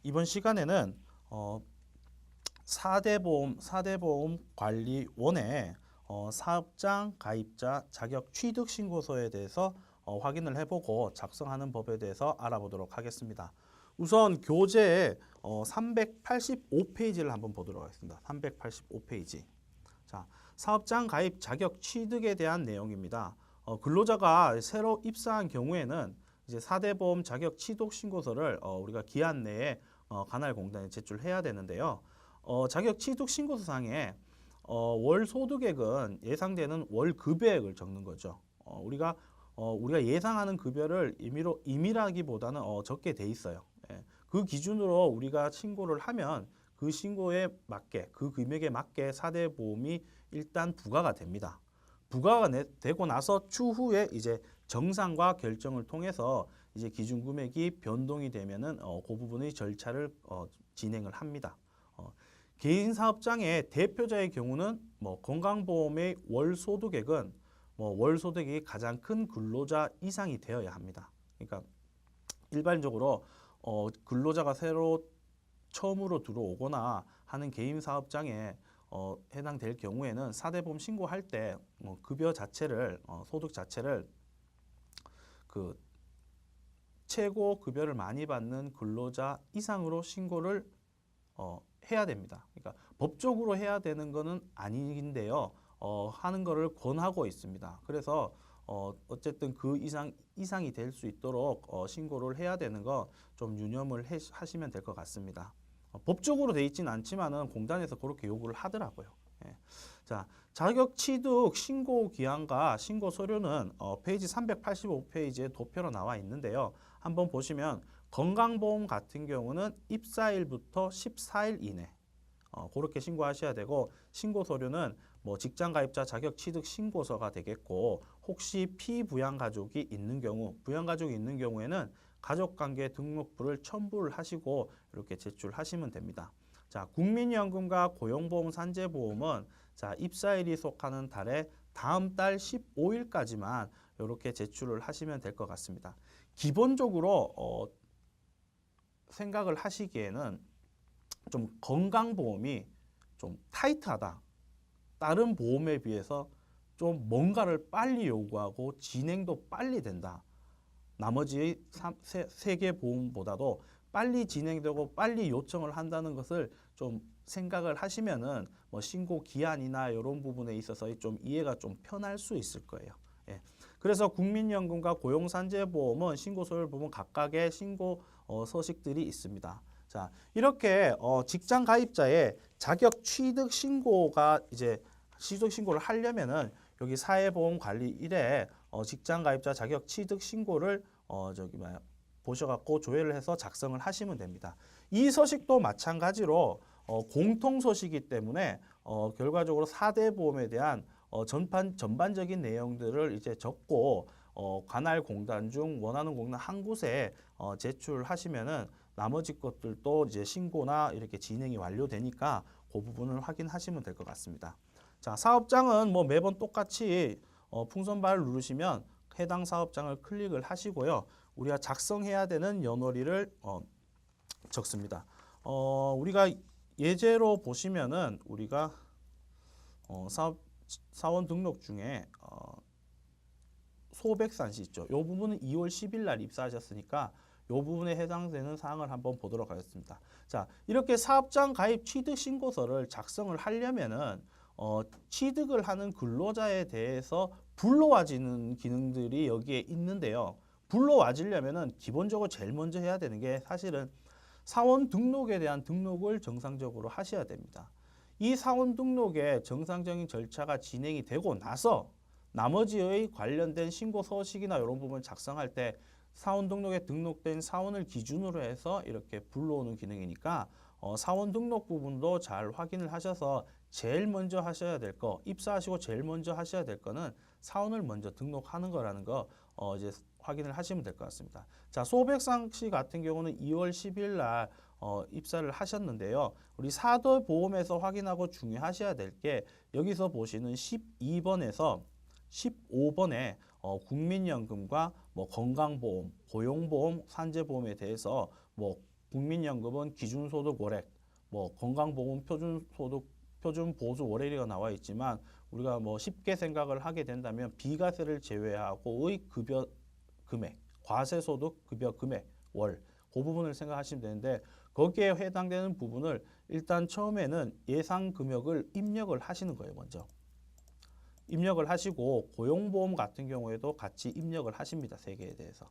어, 이번 시간에는 어, 4대 보험 4대 보험 관리원의 어, 사업장 가입자 자격 취득 신고서에 대해서 어, 확인을 해보고 작성하는 법에 대해서 알아보도록 하겠습니다. 우선 교재 어, 385페이지를 한번 보도록 하겠습니다. 385페이지. 자, 사업장 가입 자격 취득에 대한 내용입니다. 어, 근로자가 새로 입사한 경우에는 이제 4대 보험 자격 취득 신고서를 어, 우리가 기한 내에 어, 관할 공단에 제출해야 되는데요. 어, 자격 취득 신고서상에 어, 월 소득액은 예상되는 월 급여액을 적는 거죠. 어, 우리가 어, 우리가 예상하는 급여를 임의로 임의라기보다는 어, 적게 돼 있어요. 예. 그 기준으로 우리가 신고를 하면 그 신고에 맞게 그 금액에 맞게 4대 보험이 일단 부과가 됩니다. 부과가 내- 되고 나서 추후에 이제 정상과 결정을 통해서 이제 기준 금액이 변동이 되면은 어, 그 부분의 절차를 어, 진행을 합니다. 어, 개인 사업장의 대표자의 경우는 뭐 건강보험의 월 소득액은 뭐 월 소득이 가장 큰 근로자 이상이 되어야 합니다. 그러니까 일반적으로 어, 근로자가 새로 처음으로 들어오거나 하는 개인 사업장에 어, 해당될 경우에는 사대보험 신고할 때 뭐, 급여 자체를 어, 소득 자체를 그 최고 급여를 많이 받는 근로자 이상으로 신고를 어, 해야 됩니다. 그러니까 법적으로 해야 되는 거는 아닌데요. 어, 하는 거를 권하고 있습니다. 그래서 어, 어쨌든 그 이상 이상이 될 수 있도록 어, 신고를 해야 되는 거 좀 유념을 해, 하시면 될 것 같습니다. 어, 법적으로 돼 있지는 않지만은 공단에서 그렇게 요구를 하더라고요. 예. 자, 자격 취득 신고 기한과 신고 서류는 어, 페이지 385페이지에 도표로 나와 있는데요. 한번 보시면 건강보험 같은 경우는 입사일부터 14일 이내 어, 그렇게 신고하셔야 되고 신고 서류는 뭐 직장 가입자 자격 취득 신고서가 되겠고 혹시 피부양 가족이 있는 경우 부양 가족이 있는 경우에는 가족관계 등록부를 첨부를 하시고 이렇게 제출하시면 됩니다. 자, 국민연금과 고용보험 산재보험은 자, 입사일이 속하는 달에 다음 달 15일까지만 이렇게 제출을 하시면 될 것 같습니다. 기본적으로 어, 생각을 하시기에는 좀 건강보험이 좀 타이트하다. 다른 보험에 비해서 좀 뭔가를 빨리 요구하고 진행도 빨리 된다. 나머지 세 개 보험보다도 빨리 진행되고 빨리 요청을 한다는 것을 좀 생각을 하시면은 뭐 신고 기한이나 이런 부분에 있어서 좀 이해가 좀 편할 수 있을 거예요. 예. 그래서 국민연금과 고용산재보험은 신고서를 보면 각각의 신고 어, 서식들이 있습니다. 자, 이렇게 어, 직장 가입자의 자격 취득 신고가 이제 취득 신고를 하려면은 여기 사회보험 관리 1에 어, 직장 가입자 자격 취득 신고를 어, 저기 뭐야 보셔갖고 조회를 해서 작성을 하시면 됩니다. 이 서식도 마찬가지로 어, 공통 서식이기 때문에 어, 결과적으로 4대 보험에 대한 어, 전반 전반적인 내용들을 이제 적고 어, 관할 공단 중 원하는 공단 한 곳에 어, 제출하시면은 나머지 것들도 이제 신고나 이렇게 진행이 완료되니까 그 부분을 확인하시면 될 것 같습니다. 자, 사업장은 뭐 매번 똑같이 어, 풍선발을 누르시면 해당 사업장을 클릭을 하시고요. 우리가 작성해야 되는 연월일을 어, 적습니다. 어, 우리가 예제로 보시면은 우리가 어, 사업 사원 등록 중에 어, 소백산시 있죠. 이 부분은 2월 10일 날 입사하셨으니까 이 부분에 해당되는 사항을 한번 보도록 하겠습니다. 자, 이렇게 사업장 가입 취득 신고서를 작성을 하려면은 어, 취득을 하는 근로자에 대해서 불러와지는 기능들이 여기에 있는데요. 불러와지려면은 기본적으로 제일 먼저 해야 되는 게 사실은 사원 등록에 대한 등록을 정상적으로 하셔야 됩니다. 이 사원 등록의 정상적인 절차가 진행이 되고 나서 나머지의 관련된 신고 서식이나 이런 부분을 작성할 때 사원 등록에 등록된 사원을 기준으로 해서 이렇게 불러오는 기능이니까 어, 사원 등록 부분도 잘 확인을 하셔서 제일 먼저 하셔야 될 거, 입사하시고 제일 먼저 하셔야 될 거는 사원을 먼저 등록하는 거라는 거 어, 이제 확인을 하시면 될 것 같습니다. 자, 소백상 씨 같은 경우는 2월 10일 날 어, 입사를 하셨는데요. 우리 사도 보험에서 확인하고 중요하셔야 될 게 여기서 보시는 12번에서 15번에 어, 국민연금과 뭐 건강보험, 고용보험, 산재보험에 대해서 뭐 국민연금은 기준소득 월액, 뭐 건강보험 표준소득 표준 보수 월액이가 나와 있지만 우리가 뭐 쉽게 생각을 하게 된다면 비과세를 제외하고의 급여 금액, 과세소득 급여 금액 월 그 부분을 생각하시면 되는데 거기에 해당되는 부분을 일단 처음에는 예상 금액을 입력을 하시는 거예요 먼저 입력을 하시고 고용보험 같은 경우에도 같이 입력을 하십니다 세 개에 대해서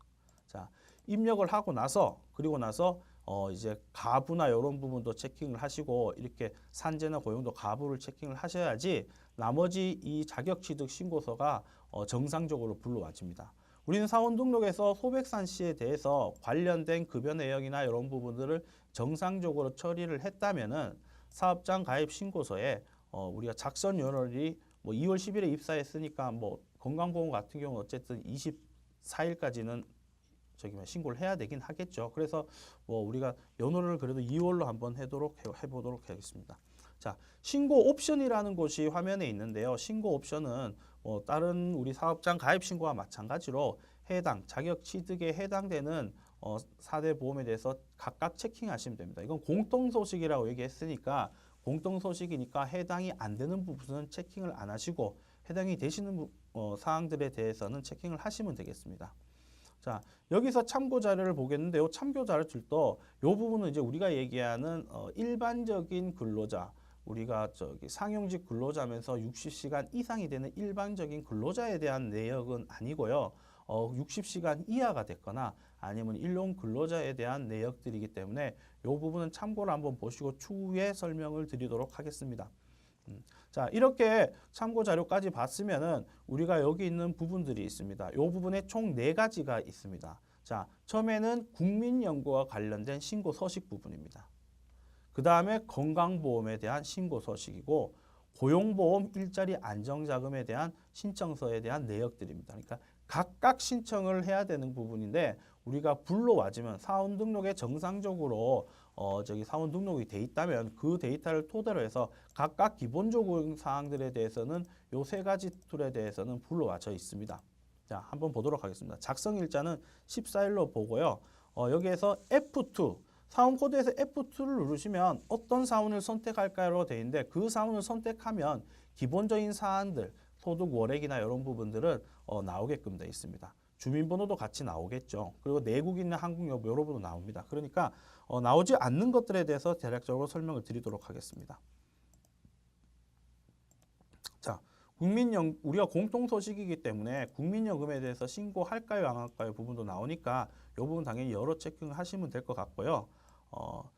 자 입력을 하고 나서 그리고 나서 어 이제 가부나 이런 부분도 체킹을 하시고 이렇게 산재나 고용도 가부를 체킹을 하셔야지 나머지 이 자격취득 신고서가 어 정상적으로 불러와집니다. 우리는 사원 등록에서 소백산 씨에 대해서 관련된 급여 내역이나 이런 부분들을 정상적으로 처리를 했다면은 사업장 가입 신고서에 어 우리가 작성 연월이 뭐 2월 10일에 입사했으니까 뭐 건강보험 같은 경우 어쨌든 24일까지는 저기 뭐 신고를 해야 되긴 하겠죠. 그래서 뭐 우리가 연호를 그래도 2월로 한번 해도록 해, 해보도록 하겠습니다. 자, 신고 옵션이라는 곳이 화면에 있는데요. 신고 옵션은 뭐 다른 우리 사업장 가입 신고와 마찬가지로 해당 자격 취득에 해당되는 어, 4대 보험에 대해서 각각 체킹하시면 됩니다. 이건 공통 소식이라고 얘기했으니까 공통 소식이니까 해당이 안 되는 부분은 체킹을 안 하시고 해당이 되시는 부- 어, 사항들에 대해서는 체킹을 하시면 되겠습니다. 자 여기서 참고 자료를 보겠는데요. 참고 자료들도 이 부분은 이제 우리가 얘기하는 어, 일반적인 근로자 우리가 저기 상용직 근로자면서 60시간 이상이 되는 일반적인 근로자에 대한 내역은 아니고요. 어, 60시간 이하가 됐거나 아니면 일용 근로자에 대한 내역들이기 때문에 이 부분은 참고를 한번 보시고 추후에 설명을 드리도록 하겠습니다. 음, 자 이렇게 참고 자료까지 봤으면은 우리가 여기 있는 부분들이 있습니다. 이 부분에 총 네 가지가 있습니다. 자 처음에는 국민연금과 관련된 신고 서식 부분입니다. 그 다음에 건강보험에 대한 신고 서식이고 고용보험 일자리 안정자금에 대한 신청서에 대한 내역들입니다. 그러니까 각각 신청을 해야 되는 부분인데 우리가 불러와지면 사원 등록에 정상적으로 어 저기 사원 등록이 돼 있다면 그 데이터를 토대로 해서 각각 기본적인 사항들에 대해서는 요 세 가지 툴에 대해서는 불러와져 있습니다. 자, 한번 보도록 하겠습니다. 작성 일자는 14일로 보고요. 어, 여기에서 F2 사원 코드에서 F2를 누르시면 어떤 사원을 선택할까요? 되어 있는데 그 사원을 선택하면 기본적인 사안들 소득 월액이나 이런 부분들은 어, 나오게끔 되어 있습니다. 주민번호도 같이 나오겠죠. 그리고 내국인이나 한국 여부 여러 부분 나옵니다. 그러니까 어, 나오지 않는 것들에 대해서 대략적으로 설명을 드리도록 하겠습니다. 자, 국민연 우리가 공통 소식이기 때문에 국민연금에 대해서 신고할까요, 안 할까요 부분도 나오니까 이 부분 당연히 여러 체킹을 하시면 될 것 같고요. 어,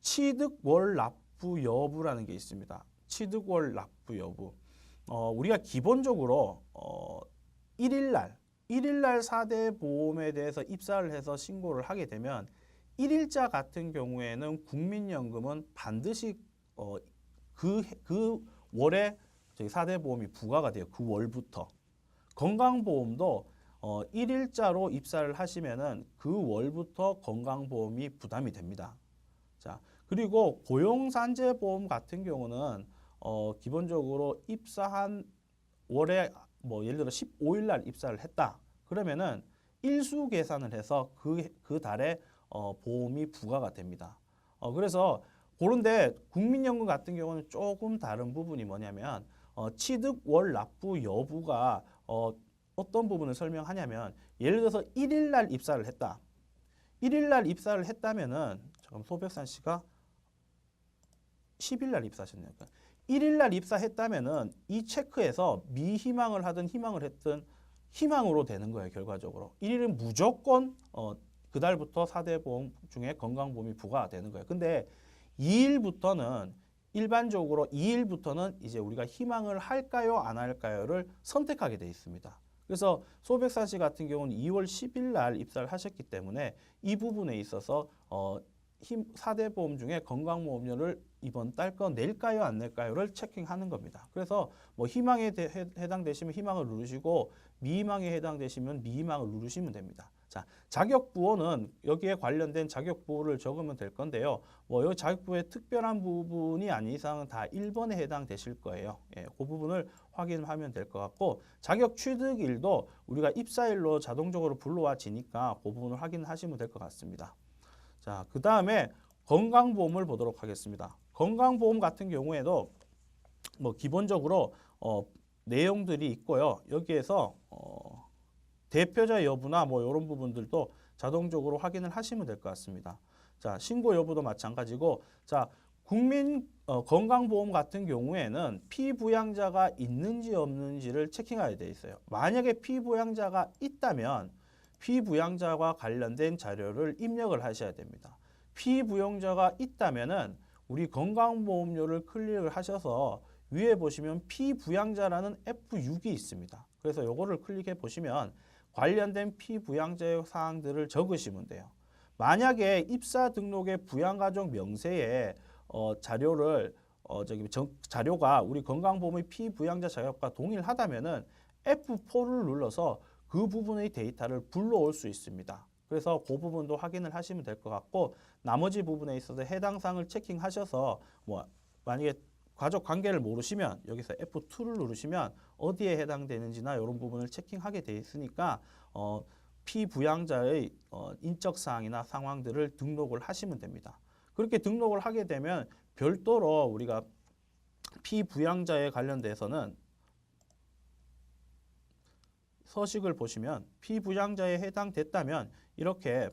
취득월 납부 여부라는 게 있습니다. 취득월 납부 여부. 어, 우리가 기본적으로 어, 1일 날 1일 날 4대 보험에 대해서 입사를 해서 신고를 하게 되면 1일자 같은 경우에는 국민연금은 반드시 어, 그, 그 월에 저기 4대 보험이 부과가 돼요. 그 월부터. 건강보험도 어, 1일자로 입사를 하시면은 그 월부터 건강보험이 부담이 됩니다. 자, 그리고 고용산재보험 같은 경우는 어, 기본적으로 입사한 월에 뭐 예를 들어 15일 날 입사를 했다. 그러면은 일수 계산을 해서 그, 그 달에 어, 보험이 부과가 됩니다. 어, 그래서 그런데 국민연금 같은 경우는 조금 다른 부분이 뭐냐면 어, 취득 월 납부 여부가 어, 어떤 부분을 설명하냐면 예를 들어서 1일 날 입사를 했다. 1일 날 입사를 했다면은 잠깐 소백산 씨가 10일 날 입사하셨네요. 그러니까 1일 날 입사했다면은 이 체크에서 미희망을 하든 희망을 했든 희망으로 되는 거예요, 결과적으로. 1일은 무조건 어, 그달부터 4대 보험 중에 건강보험이 부과되는 거예요. 근데 2일부터는 일반적으로 2일부터는 이제 우리가 희망을 할까요, 안 할까요를 선택하게 돼 있습니다. 그래서 소백산 씨 같은 경우는 2월 10일 날 입사를 하셨기 때문에 이 부분에 있어서 어, 힘 4대 보험 중에 건강보험료를 이번 달거 낼까요 안 낼까요를 체킹하는 겁니다. 그래서 뭐 희망에 대, 해, 해당되시면 희망을 누르시고 미희망에 해당되시면 미희망을 누르시면 됩니다. 자, 자격 부호는 여기에 관련된 자격 부호를 적으면 될 건데요. 뭐이 자격 부호의 특별한 부분이 아닌 이상은 다 1번에 해당되실 거예요. 예, 그 부분을 확인하면 될 것 같고 자격 취득일도 우리가 입사일로 자동적으로 불러와지니까 그 부분을 확인하시면 될 것 같습니다. 자, 그 다음에 건강보험을 보도록 하겠습니다. 건강보험 같은 경우에도 뭐 기본적으로 어, 내용들이 있고요. 여기에서 어, 대표자 여부나 뭐 이런 부분들도 자동적으로 확인을 하시면 될 것 같습니다. 자, 신고 여부도 마찬가지고, 자, 국민 어, 건강보험 같은 경우에는 피부양자가 있는지 없는지를 체킹해야 돼 있어요. 만약에 피부양자가 있다면 피부양자와 관련된 자료를 입력을 하셔야 됩니다. 피부양자가 있다면은 우리 건강보험료를 클릭을 하셔서 위에 보시면 피부양자라는 F6이 있습니다. 그래서 요거를 클릭해 보시면 관련된 피부양자의 사항들을 적으시면 돼요. 만약에 입사 등록의 부양가족 명세에 어, 자료를 어, 저기 정, 자료가 우리 건강보험의 피부양자 자격과 동일하다면은 F4를 눌러서 그 부분의 데이터를 불러올 수 있습니다. 그래서 그 부분도 확인을 하시면 될 것 같고 나머지 부분에 있어서 해당 사항을 체킹하셔서 뭐 만약에 가족 관계를 모르시면 여기서 F2를 누르시면 어디에 해당되는지나 이런 부분을 체킹하게 돼 있으니까 어, 피부양자의 어, 인적 사항이나 상황들을 등록을 하시면 됩니다. 그렇게 등록을 하게 되면 별도로 우리가 피부양자에 관련돼서는 서식을 보시면 피부양자에 해당됐다면 이렇게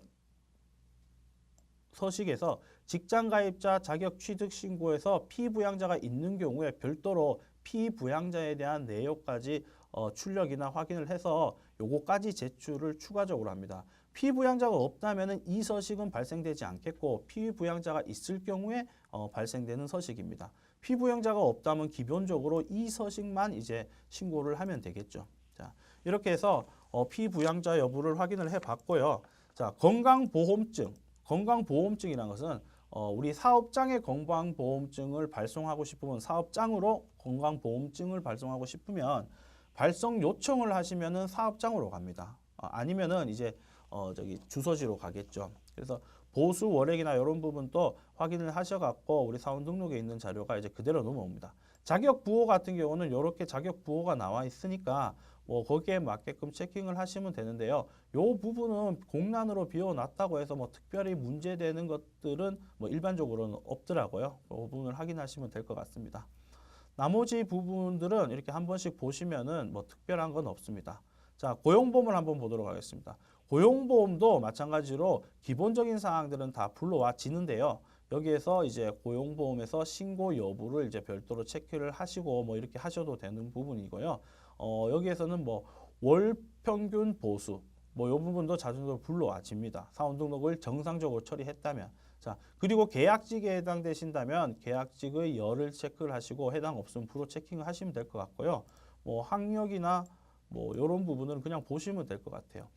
서식에서 직장 가입자 자격 취득 신고에서 피부양자가 있는 경우에 별도로 피부양자에 대한 내용까지 어, 출력이나 확인을 해서 요거까지 제출을 추가적으로 합니다. 피부양자가 없다면은 이 서식은 발생되지 않겠고 피부양자가 있을 경우에 어, 발생되는 서식입니다. 피부양자가 없다면 기본적으로 이 서식만 이제 신고를 하면 되겠죠. 자, 이렇게 해서 어, 피부양자 여부를 확인을 해 봤고요. 자, 건강보험증. 건강보험증이라는 것은 어, 우리 사업장의 건강보험증을 발송하고 싶으면 사업장으로 건강보험증을 발송하고 싶으면 발송 요청을 하시면은 사업장으로 갑니다. 어, 아니면은 이제 어, 저기 주소지로 가겠죠. 그래서 보수 월액이나 이런 부분도 확인을 하셔갖고 우리 사원 등록에 있는 자료가 이제 그대로 넘어옵니다. 자격 부호 같은 경우는 이렇게 자격 부호가 나와 있으니까 뭐 거기에 맞게끔 체킹을 하시면 되는데요. 요 부분은 공란으로 비워놨다고 해서 뭐 특별히 문제되는 것들은 뭐 일반적으로는 없더라고요. 그 부분을 확인하시면 될 것 같습니다. 나머지 부분들은 이렇게 한 번씩 보시면은 뭐 특별한 건 없습니다. 자, 고용보험을 한번 보도록 하겠습니다. 고용보험도 마찬가지로 기본적인 사항들은 다 불러와 지는데요. 여기에서 이제 고용보험에서 신고 여부를 이제 별도로 체크를 하시고 뭐 이렇게 하셔도 되는 부분이고요. 어, 여기에서는 뭐 월 평균 보수 뭐 이 부분도 자동으로 불러와집니다. 사원 등록을 정상적으로 처리했다면 자 그리고 계약직에 해당되신다면 계약직의 열을 체크를 하시고 해당 없으면 불호 체킹을 하시면 될 것 같고요. 뭐 학력이나 뭐 이런 부분은 그냥 보시면 될 것 같아요.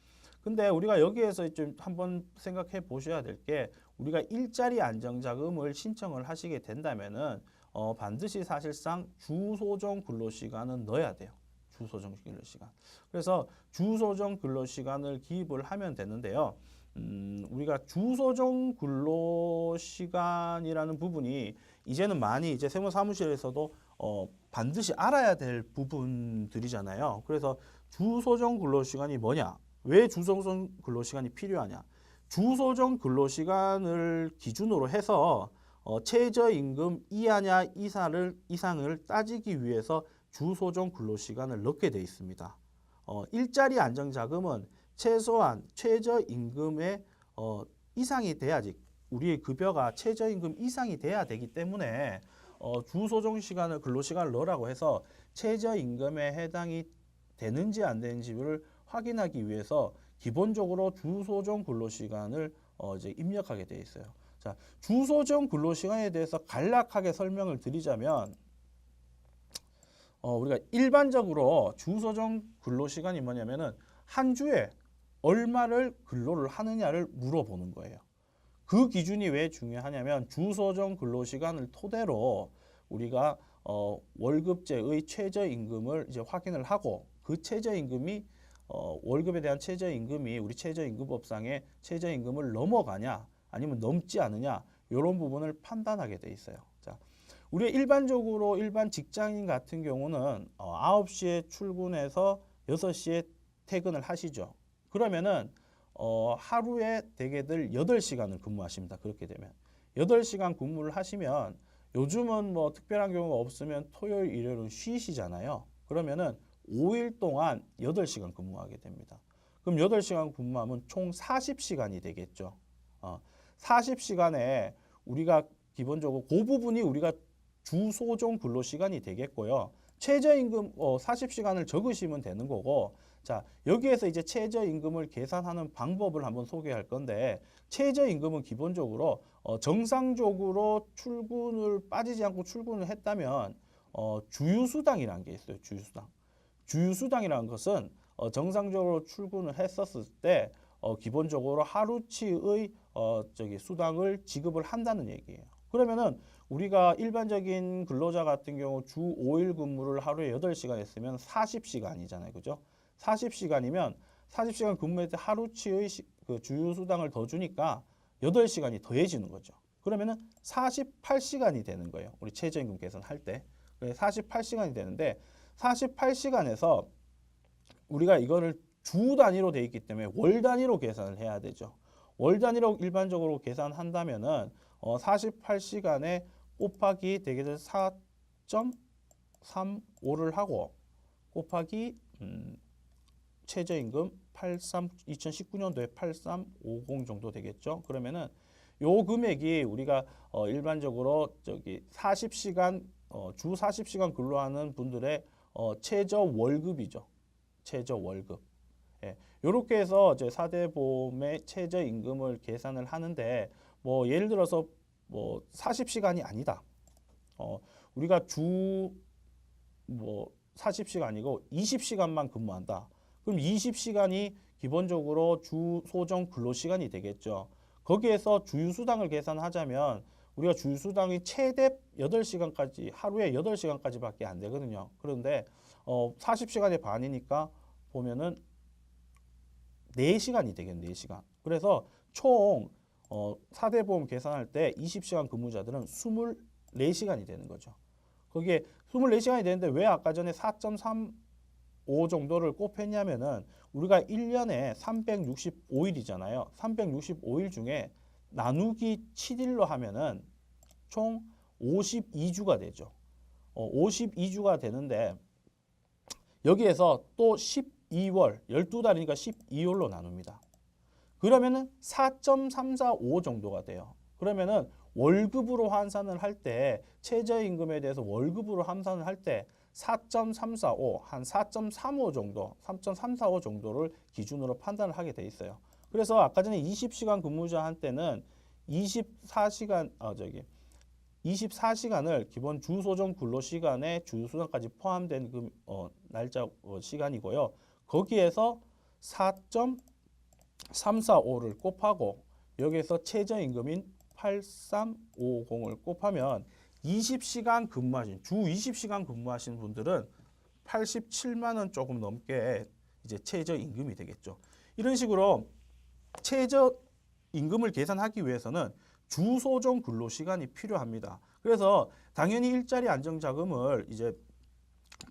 근데 우리가 여기에서 좀 한번 생각해 보셔야 될 게 우리가 일자리 안정자금을 신청을 하시게 된다면은 어, 반드시 사실상 주소정 근로시간은 넣어야 돼요. 주소정 근로시간. 그래서 주소정 근로시간을 기입을 하면 되는데요. 음, 우리가 주소정 근로시간이라는 부분이 이제는 많이 이제 세무사무실에서도 어, 반드시 알아야 될 부분들이잖아요. 그래서 주소정 근로시간이 뭐냐? 왜 주소정 근로시간이 필요하냐? 주소정 근로시간을 기준으로 해서 어, 최저임금 이하냐 이상을, 따지기 위해서 주소정 근로시간을 넣게 돼 있습니다. 어, 일자리 안정자금은 최소한 최저임금의 어, 이상이 돼야지 우리의 급여가 최저임금 이상이 돼야 되기 때문에 어, 주소정 시간을 근로시간을 넣으라고 해서 최저임금에 해당이 되는지 안 되는지를 확인하기 위해서 기본적으로 주소정 근로시간을 어, 이제 입력하게 돼 있어요. 자, 주소정 근로시간에 대해서 간략하게 설명을 드리자면 어, 우리가 일반적으로 주소정 근로시간이 뭐냐면은 한 주에 얼마를 근로를 하느냐를 물어보는 거예요. 그 기준이 왜 중요하냐면 주소정 근로시간을 토대로 우리가 어, 월급제의 최저임금을 이제 확인을 하고 그 최저임금이 어, 월급에 대한 최저임금이 우리 최저임금법상의 최저임금을 넘어가냐 아니면 넘지 않느냐 이런 부분을 판단하게 돼 있어요. 자, 우리 일반적으로 일반 직장인 같은 경우는 어, 9시에 출근해서 6시에 퇴근을 하시죠. 그러면은 어, 하루에 대개들 8시간을 근무하십니다. 그렇게 되면 8시간 근무를 하시면 요즘은 뭐 특별한 경우가 없으면 토요일, 일요일은 쉬시잖아요. 그러면은 5일 동안 8시간 근무하게 됩니다. 그럼 8시간 근무하면 총 40시간이 되겠죠. 어, 40시간에 우리가 기본적으로 그 부분이 우리가 주소정 근로 시간이 되겠고요. 최저임금 어, 40시간을 적으시면 되는 거고 자 여기에서 이제 최저임금을 계산하는 방법을 한번 소개할 건데 최저임금은 기본적으로 어, 정상적으로 출근을 빠지지 않고 출근을 했다면 어, 주유수당이라는 게 있어요. 주유수당. 주유수당이라는 것은 어, 정상적으로 출근을 했었을 때 어, 기본적으로 하루치의 어, 저기 수당을 지급을 한다는 얘기예요. 그러면은 우리가 일반적인 근로자 같은 경우 주 5일 근무를 하루에 8시간 했으면 40시간이잖아요. 그죠? 40시간이면 40시간 근무할 때 하루치의 시, 그 주유수당을 더 주니까 8시간이 더해지는 거죠. 그러면은 48시간이 되는 거예요. 우리 최저임금 계산할 때. 그래서 48시간이 되는데 48시간에서 우리가 이거를 주 단위로 돼 있기 때문에 월 단위로 계산을 해야 되죠. 월 단위로 일반적으로 계산한다면은 어, 48시간에 곱하기 되게 4.35를 하고 곱하기 음, 최저임금 83 2019년도에 8350 정도 되겠죠. 그러면은 요 금액이 우리가 어, 일반적으로 저기 40시간 어, 주 40시간 근로하는 분들의 어, 최저 월급이죠. 최저 월급. 예. 요렇게 해서 이제 4대 보험의 최저 임금을 계산을 하는데 뭐 예를 들어서 뭐 40시간이 아니다. 어, 우리가 주 뭐 40시간이고 20시간만 근무한다. 그럼 20시간이 기본적으로 주 소정 근로 시간이 되겠죠. 거기에서 주휴수당을 계산하자면 우리가 주휴수당이 최대 8시간까지 하루에 8시간까지밖에 안 되거든요. 그런데 어 40시간의 반이니까 보면은 4시간이 되겠네, 4시간. 그래서 총 어, 4대 보험 계산할 때 20시간 근무자들은 24시간이 되는 거죠. 거기에 24시간이 되는데 왜 아까 전에 4.35 정도를 곱했냐면은 우리가 1년에 365일이잖아요. 365일 중에 나누기 7일로 하면은 총 52주가 되죠. 어, 52주가 되는데 여기에서 또 12월, 12달이니까 12월로 나눕니다. 그러면은 4.345 정도가 돼요. 그러면은 월급으로 환산을 할 때 최저임금에 대해서 월급으로 환산을 할 때 4.345, 한 4.35 정도, 3.345 정도를 기준으로 판단을 하게 돼 있어요. 그래서 아까 전에 20시간 근무자한테는 24시간 어 저기 24시간을 기본 주소정 근로 시간에 주수당까지 포함된 그 어, 날짜 어, 시간이고요. 거기에서 4.345를 곱하고 여기에서 최저임금인 8350을 곱하면 20시간 근무하신 주 20시간 근무하신 분들은 87만 원 조금 넘게 이제 최저임금이 되겠죠. 이런 식으로 최저임금을 계산하기 위해서는 주소정 근로 시간이 필요합니다. 그래서 당연히 일자리 안정자금을 이제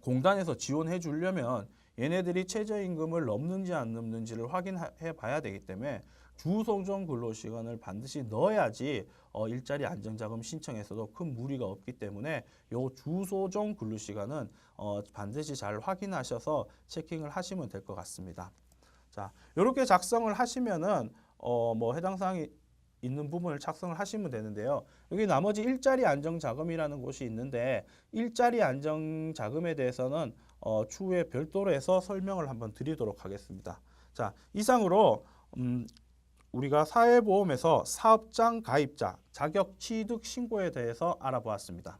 공단에서 지원해 주려면 얘네들이 최저임금을 넘는지 안 넘는지를 확인해 봐야 되기 때문에 주소정 근로 시간을 반드시 넣어야지 어, 일자리 안정자금 신청에서도 큰 무리가 없기 때문에 요 주소정 근로 시간은 어, 반드시 잘 확인하셔서 체킹을 하시면 될 것 같습니다. 자, 이렇게 작성을 하시면은 어, 뭐 해당 사항이 있는 부분을 작성을 하시면 되는데요. 여기 나머지 일자리 안정 자금이라는 곳이 있는데 일자리 안정 자금에 대해서는 어, 추후에 별도로 해서 설명을 한번 드리도록 하겠습니다. 자, 이상으로 음, 우리가 사회보험에서 사업장 가입자 자격 취득 신고에 대해서 알아보았습니다.